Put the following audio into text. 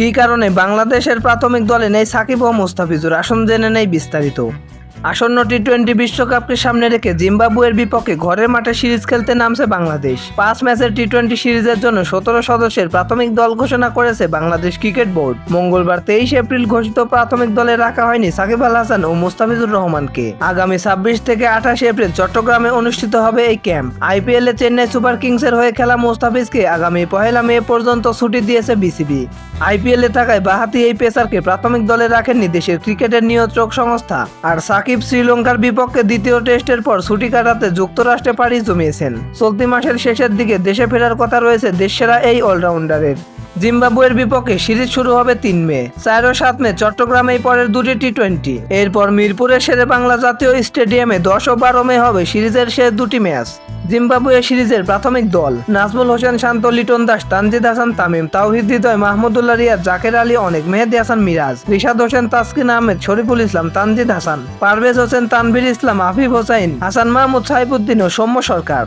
কী কারণে বাংলাদেশের প্রাথমিক দলে নেই সাকিব ও মুস্তাফিজুর? আসন জেনে নেই বিস্তারিত। আসন্ন টি টোয়েন্টি বিশ্বকাপকে সামনে রেখে জিম্বাবুয়ের বিপক্ষে ঘরের মাঠে সিরিজ খেলতে নামছে বাংলাদেশ। পাঁচ ম্যাচের টি টোয়েন্টি সিরিজের জন্য সতেরো সদস্যের প্রাথমিক দল ঘোষণা করেছে বাংলাদেশ ক্রিকেট বোর্ড। মঙ্গলবার তেইশ এপ্রিল ঘোষিত প্রাথমিক দলে রাখা হয়নি সাকিব আল হাসান ও মুস্তাফিজুর রহমানকে। আগামী ছাব্বিশ থেকে আঠাশ এপ্রিল চট্টগ্রামে অনুষ্ঠিত হবে এই ক্যাম্প। আইপিএল এ চেন্নাই সুপার কিংসের হয়ে খেলা মুস্তাফিজকে আগামী পহেলা মে পর্যন্ত ছুটি দিয়েছে বিসিবি। আইপিএল এ থাকায় বাহাতি এই পেসারকে প্রাথমিক দলে রাখেননি দেশের ক্রিকেটের নিয়ন্ত্রক সংস্থা। আর সাকিব শ্রীলঙ্কার বিপক্ষে দ্বিতীয় টেস্টের পর ছুটি কাটাতে যুক্তরাষ্ট্রে পাড়ি জমিয়েছেন। চলতি মাসের শেষের দিকে দেশে ফেরার কথা রয়েছে দেশসেরা এই অলরাউন্ডারের। জিম্বাবুয়ের বিপক্ষে সিরিজ শুরু হবে তিন মে, চার ও সাত মে চট্টগ্রামে পরের দুটি টি টোয়েন্টি এরপর মিরপুরের শেরে বাংলা জাতীয় স্টেডিয়ামে দশ ও বারো মে হবে সিরিজের শেষ দুটি ম্যাচ। জিম্বাবুয়ে সিরিজের প্রাথমিক দল, নাজমুল হোসেন, শান্ত, লিটন দাস, তানজিদ হাসান, তামিম, তাওহিদ, হৃদয়, মাহমুদুল্লাহ রিয়াদ, জাকের আলী, অনেক মেহেদি হাসান, মিরাজ, রিশাদ হোসেন, তাসকিন আহমেদ, শরীফুল ইসলাম, তানজিদ হাসান, পারভেজ হোসেন, তানভীর ইসলাম, আফিফ হোসাইন, হাসান মাহমুদ, সাইফুদ্দিন ও সৌম্য সরকার।